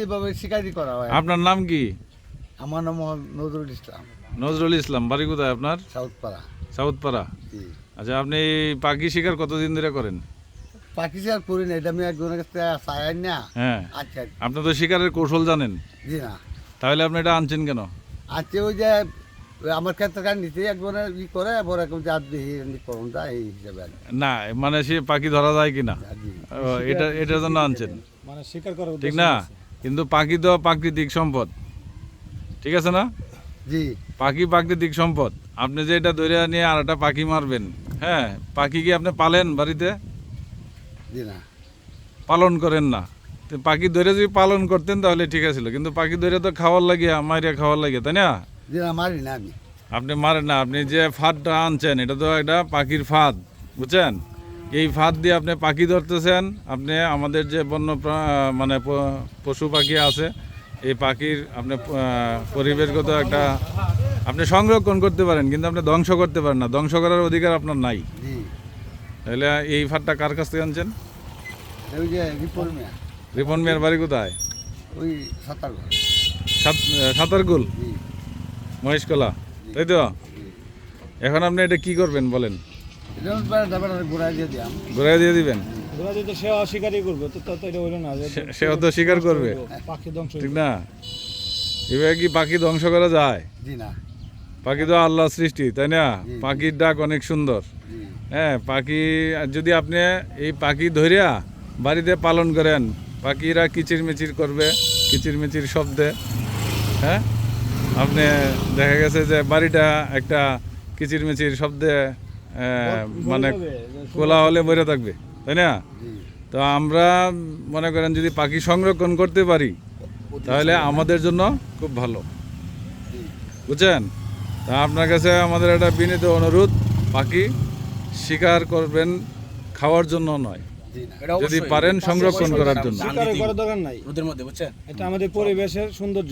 এইভাবে শিকারি করা হয়। আপনার নাম কি? আমার নাম নজরুল ইসলাম। নজরুল ইসলাম বাড়ি কোথায় আপনার? সাউথপাড়া। সাউথপাড়া। জি। আচ্ছা আপনি পাখি শিকার কতদিন ধরে করেন? পাখি আর করি না এটা আমি একজনের কাছে চাই না। হ্যাঁ। আচ্ছা। আপনি তো শিকারের কৌশল জানেন। জি না। তাহলে আপনি এটা আনছেন কেন? আজকে ওই যে আমার ক্ষেত্রে কার নিতে একজনের ই করে বড় এখন জাত করুন এই হিসাবে না মানে সে পাখি ধরা যায় কিনা? এটা এটার জন্য আনছেন। মানে স্বীকার করার ঠিক না? কিন্তু পাখি তো প্রাকৃতিক সম্পদ। ঠিক আছে না? জি। পাখি প্রাকৃতিক সম্পদ। আপনি যে এটা ধরে নিয়ে আর একটা পাখি মারবেন হ্যাঁ? পাখি কি আপনি পালেন বাড়িতে? জি না। পালন করেন না। তো পাখি ধরে যদি পালন করতেন তাহলে ঠিক আছিল কিন্তু পাখি ধরে তো খাওয়ার লাগিয়া মারিয়া খাওয়ার লাগে তাই না? জি না মারি না আমি। আপনি মারেন না আপনি যে ফাঁদটা আনছেন এটা তো একটা পাখির ফাঁদ বুঝছেন? এই ফাঁদ দিয়ে আপনি পাখি ধরতেছেন আপনি আমাদের যে বন্য মানে পশু পাখি আছে এই পাখির আপনি পরিবেশগত একটা আপনি সংরক্ষণ করতে পারেন কিন্তু আপনি ধ্বংস করতে পারেন না। ধ্বংস করার অধিকার আপনার নাই। তাহলে এই ফাঁদটা কার কাছ থেকে আনছেন? রিপন মিয়ার বাড়ি কোথায়? ওই সাঁতার সাঁতারকুল মহেশকলা। তাই তো? এখন আপনি এটা কি করবেন বলেন? ঘুরাই দিয়ে দিবেন? সে অস্বীকারই করবে সে- সেও তো স্বীকার করবে। পাখি ধ্বংস ঠিক না? এভাবে কি পাখি ধ্বংস করা যায়? না। পাখি তো আল্লাহ সৃষ্টি তাই না? পাখির ডাক অনেক সুন্দর। হ্যাঁ পাখি যদি আপনি এই পাখি ধরিয়া বাড়িতে পালন করেন পাখিরা কিচির মিচির করবে কিচির মিচির শব্দে। হ্যাঁ? আপনি দেখা গেছে যে বাড়িটা একটা কিচির মিচির শব্দে মানে কোলা হলে বইরে থাকবে তাই না? তো আমরা মনে করেন যদি পাখি সংরক্ষণ করতে পারি তাহলে আমাদের জন্য খুব ভালো। বুঝছেন? তা আপনার কাছে আমাদের একটা বিনীত অনুরোধ পাখি শিকার করবেন খাওয়ার জন্য নয়। যদি পারেন সংরক্ষণ করার জন্য। রোদের মধ্যে বুঝছেন? এটা আমাদের পরিবেশের সৌন্দর্য।